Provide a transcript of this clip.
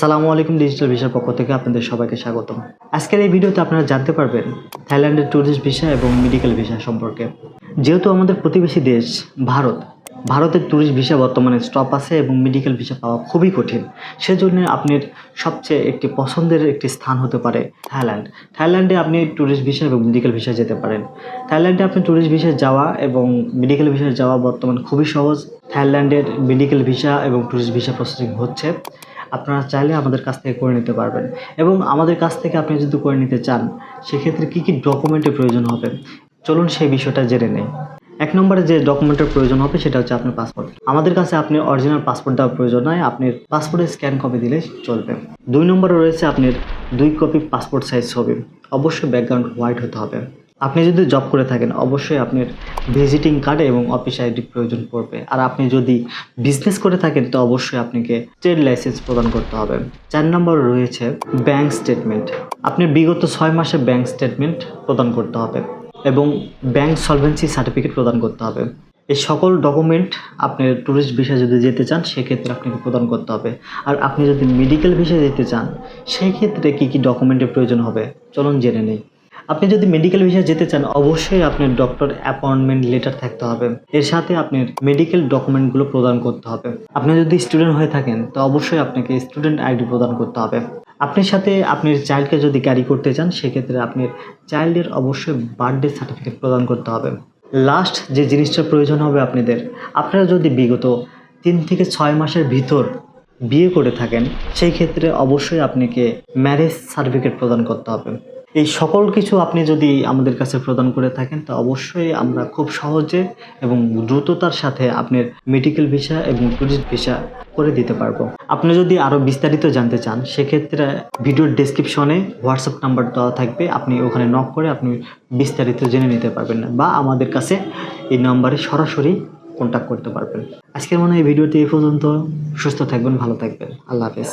আসসালামু আলাইকুম ডিজিটাল ভিসার পক্ষ থেকে আপনাদের সবাইকে স্বাগতম। আজকের এই ভিডিওতে আপনারা জানতে পারবেন থাইল্যান্ডের ট্যুরিস্ট ভিসা এবং মেডিকেল ভিসা সম্পর্কে। যেহেতু আমাদের প্রতিবেশী দেশ ভারত, ভারতের ট্যুরিস্ট ভিসা বর্তমানে স্টপ আছে এবং মেডিকেল ভিসা পাওয়া খুবই কঠিন। সেজন্য আপনার সবচেয়ে একটি পছন্দের একটি স্থান হতে পারে থাইল্যান্ড। থাইল্যান্ডে আপনি ট্যুরিস্ট ভিসা এবং মেডিকেল ভিসা যেতে পারেন। থাইল্যান্ডে আপনি ট্যুরিস্ট ভিসা যাওয়া এবং মেডিকেল ভিসা যাওয়া বর্তমান খুবই সহজ। থাইল্যান্ডের মেডিকেল ভিসা এবং ট্যুরিস্ট ভিসা প্রসেসিং হচ্ছে। আপনারা চাইলে আমাদের কাছ থেকে করে নিতে পারবেন। এবং আমাদের কাছ থেকে আপনি যদি করে নিতে চান, সেক্ষেত্রে কী কী ডকুমেন্টের প্রয়োজন হবে? চলুন সেই বিষয়টা জেনে নেই। এক নম্বরে যে ডকুমেন্টের প্রয়োজন হবে, সেটা হচ্ছে আপনার পাসপোর্ট। আমাদের কাছে আপনি অরিজিনাল পাসপোর্ট দেওয়ার প্রয়োজন নয় আপনি পাসপোর্টের স্ক্যান কপি দিলে চলবে। দুই নম্বরে রয়েছে আপনার দুই কপি পাসপোর্ট সাইজ ছবি। অবশ্যই ব্যাকগ্রাউন্ড হোয়াইট হতে হবে। আপনি যদি জব করে থাকেন, অবশ্যই আপনার ভিজিটিং কার্ড এবং অফিস আইডি প্রয়োজন পড়বে। আর আপনি যদি বিজনেস করে থাকেন, তো অবশ্যই আপনাকে ট্রেড লাইসেন্স প্রদান করতে হবে। চার নম্বর রয়েছে ব্যাংক স্টেটমেন্ট আপনি বিগত ছয় মাসে ব্যাংক স্টেটমেন্ট প্রদান করতে হবে এবং ব্যাংক সলভেন্সি সার্টিফিকেট প্রদান করতে হবে। এই সকল ডকুমেন্ট আপনি ট্যুরিস্ট ভিসা যদি যেতে চান, সেক্ষেত্রে আপনাকে প্রদান করতে হবে। আর আপনি যদি মেডিকেল ভিসা যেতে চান সেই ক্ষেত্রে কী কী ডকুমেন্টের প্রয়োজন হবে? চলুন জেনে নেই। আপনি যদি মেডিকেল ভিসা যেতে চান, অবশ্যই আপনার ডক্টর অ্যাপয়েন্টমেন্ট লেটার থাকতে হবে। এর সাথে আপনার মেডিকেল ডকুমেন্টগুলো প্রদান করতে হবে। আপনি যদি স্টুডেন্ট হয়ে থাকেন, তো অবশ্যই আপনাকে স্টুডেন্ট আইডি প্রদান করতে হবে। আপনার সাথে আপনার চাইল্ডকে যদি ক্যারি করতে চান, সেক্ষেত্রে আপনার চাইল্ডের অবশ্যই বার্থডে সার্টিফিকেট প্রদান করতে হবে। লাস্ট যে জিনিসটার প্রয়োজন হবে আপনাদের, আপনারা যদি বিগত তিন থেকে ছয় মাসের ভিতর বিয়ে করে থাকেন, সেই ক্ষেত্রে অবশ্যই আপনাকে ম্যারেজ সার্টিফিকেট প্রদান করতে হবে। এই সকল কিছু আপনি যদি আমাদের কাছে প্রদান করে থাকেন, তো অবশ্যই আমরা খুব সহজে এবং দ্রুততার সাথে আপনার মেডিকেল ভিসা এবং ট্যুরিস্ট ভিসা করে দিতে পারব। আপনি যদি আরও বিস্তারিত জানতে চান, সেক্ষেত্রে ভিডিওর ডেসক্রিপশনে হোয়াটসঅ্যাপ নাম্বার দেওয়া থাকবে। আপনি ওখানে নক করে আপনি বিস্তারিত জেনে নিতে পারবেন বা আমাদের কাছে এই নাম্বারে সরাসরি কন্ট্যাক্ট করতে পারবেন। আজকের মনে হয় এই ভিডিওটি এই পর্যন্ত। সুস্থ থাকবেন, ভালো থাকবেন। আল্লাহ হাফেজ।